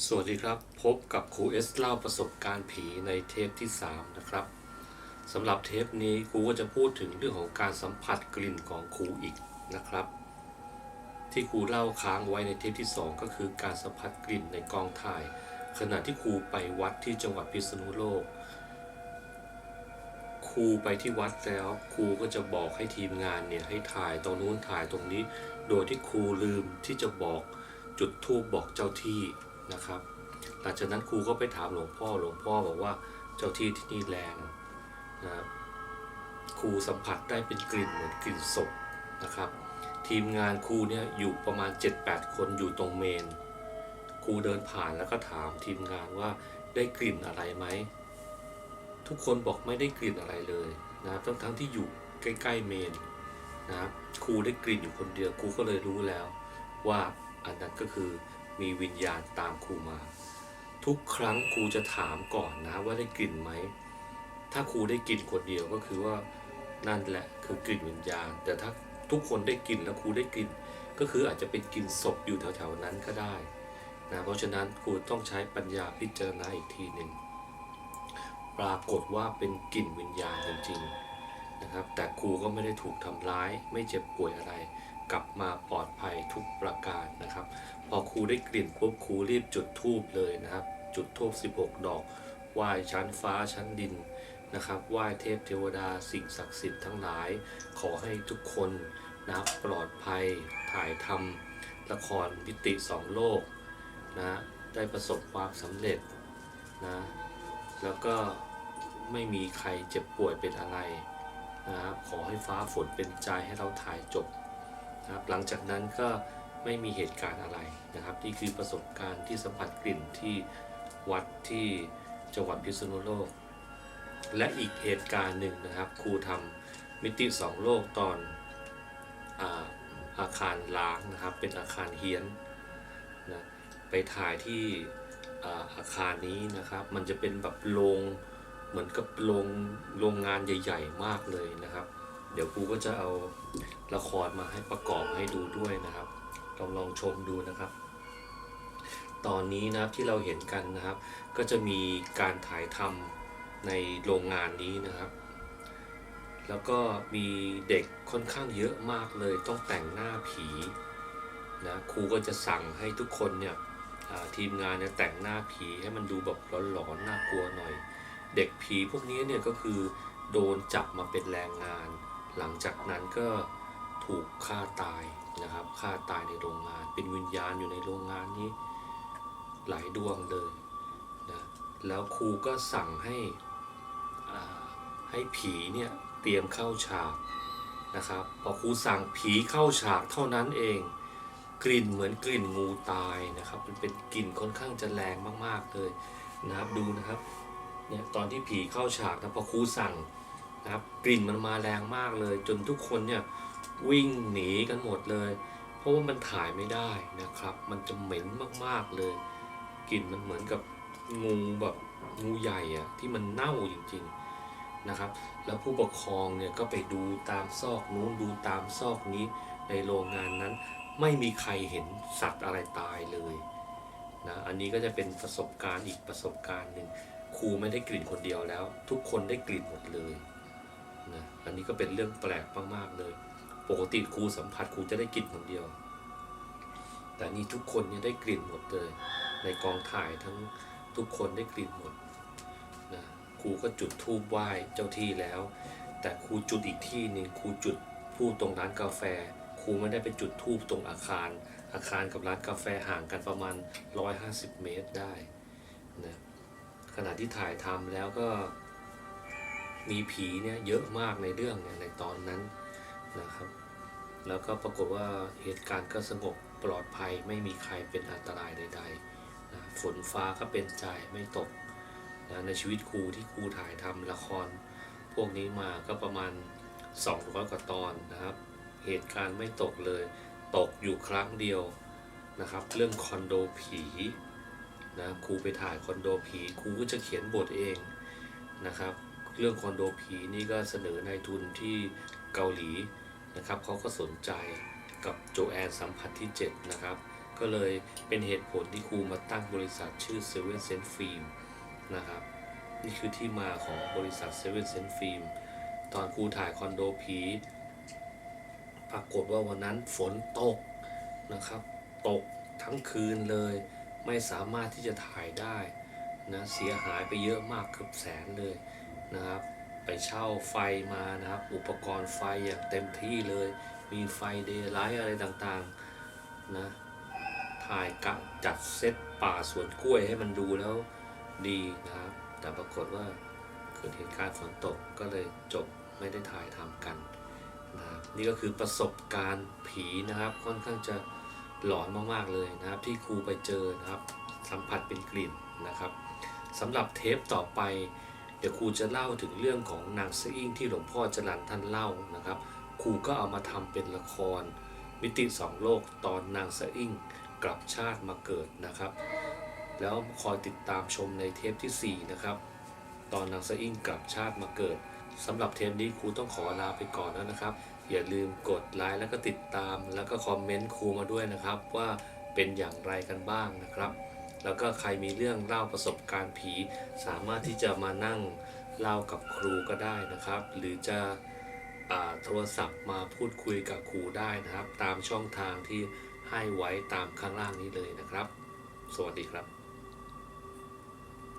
สวัสดีครับ พบกับครูเอสเล่าประสบการณ์ผีในเทปที่ 3 นะครับสำหรับเทปนี้ครูก็จะพูดถึงเรื่องของการสัมผัสกลิ่นของครูอีกนะครับ ที่ครูเล่าค้างไว้ในเทปที่ 2 ก็คือการสัมผัสกลิ่นในกองถ่าย ขณะที่ครูไปวัดที่จังหวัดพิษณุโลกครูไปที่วัดแล้วครูก็จะบอกให้ทีมงานเนี่ยให้ถ่ายตรงนู้นถ่ายตรงนี้ โดยที่ครูลืมที่จะบอกจุดทูบบอกเจ้าที่ นะครับ หลังจากนั้นครูก็ไปถามหลวงพ่อหลวงพ่อบอกว่าเจ้าที่ที่นี่แรงนะครับครูสัมผัสได้เป็นกลิ่นเหมือนกลิ่นศพนะครับ ทีมงานครูเนี่ยอยู่ประมาณ 7-8 คนอยู่ตรงเมนครูเดินผ่านแล้วก็ถามทีมงานว่าได้กลิ่นอะไรไหมทุกคนบอกไม่ได้กลิ่นอะไรเลยนะครับทั้งทั้งๆที่อยู่ใกล้ๆเมนนะครับครูได้กลิ่นอยู่คนเดียวครูก็เลยรู้แล้วว่าอันนั้นก็คือ มีวิญญาณตามครูมา ทุกครั้งครูจะถามก่อนนะว่าได้กลิ่นไหม ถ้าครูได้กลิ่นคนเดียวก็คือว่านั่นแหละคือกลิ่นวิญญาณ แต่ถ้าทุกคนได้กลิ่นแล้วครูได้กลิ่น ก็คืออาจจะเป็นกลิ่นศพอยู่แถวๆนั้นก็ได้นะเพราะฉะนั้นครูต้องใช้ปัญญาพิจารณาอีกทีหนึ่งปรากฏว่าเป็นกลิ่นวิญญาณจริงๆนะครับแต่ครูก็ไม่ได้ถูกทำร้าย ไม่เจ็บป่วยอะไร กลับมาปลอดภัยทุกประการนะครับ พอครูได้กลิ่นปุ๊บครูรีบจุดธูปเลยนะครับ จุดธูป16 ดอกไหว้ชั้นฟ้าชั้นดินนะครับไหว้เทพเทวดาสิ่งศักดิ์สิทธิ์ทั้งหลาย ขอให้ทุกคนนะครับปลอดภัยถ่ายทำละครมิติสองโลกนะได้ประสบความสำเร็จนะแล้วก็ไม่มีใครเจ็บป่วยเป็นอะไรนะครับขอให้ฟ้าฝนเป็นใจให้เราถ่ายจบ นะครับหลังจากนั้นก็ไม่มีเหตุการณ์อะไรนะครับนี่คือประสบการณ์ที่สัมผัสกลิ่นที่วัดที่จังหวัดพิษณุโลก และอีกเหตุการณ์หนึ่งนะครับ ครูทำมิติสองโลกตอนอาอาคารล้างนะครับ เป็นอาคารเฮียนนะไปถ่ายที่อาอาคารนี้นะครับ มันจะเป็นแบบโรงเหมือนกับโรงโรงงานใหญ่ ๆ มากเลยนะครับ เดี๋ยวครูก็จะเอาละครมาให้ประกอบให้ดูด้วยนะครับ ลองลองชมดูนะครับ ตอนนี้นะครับที่เราเห็นกันนะครับ ก็จะมีการถ่ายทำในโรงงานนี้นะครับ แล้วก็มีเด็กค่อนข้างเยอะมากเลยต้องแต่งหน้าผีนะครูก็จะสั่งให้ทุกคนเนี่ยทีมงานเนี่ยแต่งหน้าผีให้มันดูแบบหลอนๆน่ากลัวหน่อย เด็กผีพวกนี้เนี่ยก็คือโดนจับมาเป็นแรงงาน หลังจากนั้นก็ถูกฆ่าตายนะครับฆ่าตายในโรงงาน เป็นวิญญาณอยู่ในโรงงานนี้หลายดวงเลยนะแล้วครูก็สั่งให้ให้ผีเนี่ยเตรียมเข้าฉากนะครับพอครูสั่งผีเข้าฉากเท่านั้นเอง กลิ่นเหมือนกลิ่นงูตายนะครับมันเป็นกลิ่นค่อนข้างจะแรงมากๆเลยนะครับดูนะครับเนี่ยตอนที่ผีเข้าฉากนะพอครูสั่ง นะครับกลิ่นมันมาแรงมากเลย จนทุกคนเนี่ยวิ่งหนีกันหมดเลย เพราะว่ามันถ่ายไม่ได้นะครับ มันจะเหม็นมากๆเลยกลิ่นมันเหมือนกับงูแบบงูใหญ่อะที่มันเน่าจริงๆนะครับ แล้วผู้ปกครองเนี่ยก็ไปดูตามซอกนู้นดูตามซอกนี้ในโรงงานนั้น ไม่มีใครเห็นสัตว์อะไรตายเลยนะอันนี้ก็จะเป็นประสบการณ์อีกประสบการณ์หนึ่งครูไม่ได้กลิ่นคนเดียวแล้ว ทุกคนได้กลิ่นหมดเลย นะอันนี้ก็เป็นเรื่องแปลกมากๆเลย ปกติครูสัมผัสครูจะได้กลิ่นคนเดียว แต่นี่ทุกคนเนี่ยได้กลิ่นหมดเลย ในกองถ่ายทั้งทุกคนได้กลิ่นหมดนะครูก็จุดธูปไหว้เจ้าที่แล้ว แต่ครูจุดอีกที่หนึ่งครูจุดพูดตรงร้านกาแฟครูไม่ได้ไปจุดทูบตรงอาคาร อาคารกับร้านกาแฟห่างกันประมาณ 150 เมตรได้นะขณะที่ถ่ายทำแล้วก็ มีผีเนี่ยเยอะมากในเรื่องเนี่ยในตอนนั้นนะครับ แล้วก็ปรากฏว่าเหตุการณ์ก็สงบปลอดภัยไม่มีใครเป็นอันตรายใดๆนะฝนฟ้าก็เป็นใจไม่ตกนะในชีวิตครูที่ครูถ่ายทำละคร พวกนี้มาก็ประมาณ200กว่าตอนนะครับ เหตุการณ์ไม่ตกเลย ตกอยู่ครั้งเดียวนะครับ เรื่องคอนโดผีนะครูไปถ่ายคอนโดผีครูก็จะเขียนบทเองนะครับ เรื่องคอนโดผีนี่ก็เสนอนายทุนที่เกาหลีนะครับเขาก็สนใจกับโจแอนสัมผัสที่ 7 นะครับ ก็เลยเป็นเหตุผลที่ครูมาตั้งบริษัทชื่อ Seven Sense Film นะครับนี่คือที่มาของบริษัท Seven Sense Film ตอนครูถ่ายคอนโดผีปรากฏว่าวันนั้นฝนตกนะครับ ตกทั้งคืนเลย ไม่สามารถที่จะถ่ายได้นะเสียหายไปเยอะมากเกือบแสนเลย นะครับ ไปเช่าไฟมานะครับ อุปกรณ์ไฟอย่างเต็มที่เลย มีไฟเดย์ไลท์อะไรต่างๆนะถ่ายกะจัดเซตป่าสวนกล้วยให้มันดูแล้วดีนะครับ แต่ปรากฏว่าเกิดเหตุการณ์ฝนตกก็เลยจบไม่ได้ถ่ายทำกันนะนี่ก็คือประสบการณ์ผีนะครับ ค่อนข้างจะหลอนมากๆเลยนะครับ ที่ครูไปเจอนะครับ สัมผัสเป็นกลิ่นนะครับสำหรับเทปต่อไป เดี๋ยวครูจะเล่าถึงเรื่องของนางสะอิ่งที่หลวงพ่อจรันท่านเล่านะครับ ครูก็เอามาทำเป็นละคร มิติสองโลกตอนนางสะอิ่งกลับชาติมาเกิดนะครับ แล้วคอยติดตามชมในเทปทีสี่4 นะครับ ตอนนางสะอิ่งกลับชาติมาเกิดสำหรับเทปนี้ครูต้องขอลาไปก่อนแล้วนะครับ อย่าลืมกดไลค์แล้วก็ติดตาม แล้วก็คอมเมนต์ครูมาด้วยนะครับ ว่าเป็นอย่างไรกันบ้างนะครับ แล้วก็ใครมีเรื่องเล่าประสบการณ์ผี สามารถที่จะมานั่งเล่ากับครูก็ได้นะครับ หรือจะโทรศัพท์มาพูดคุยกับครูได้นะครับ ตามช่องทางที่ให้ไว้ตามข้างล่างนี้เลยนะครับ สวัสดีครับ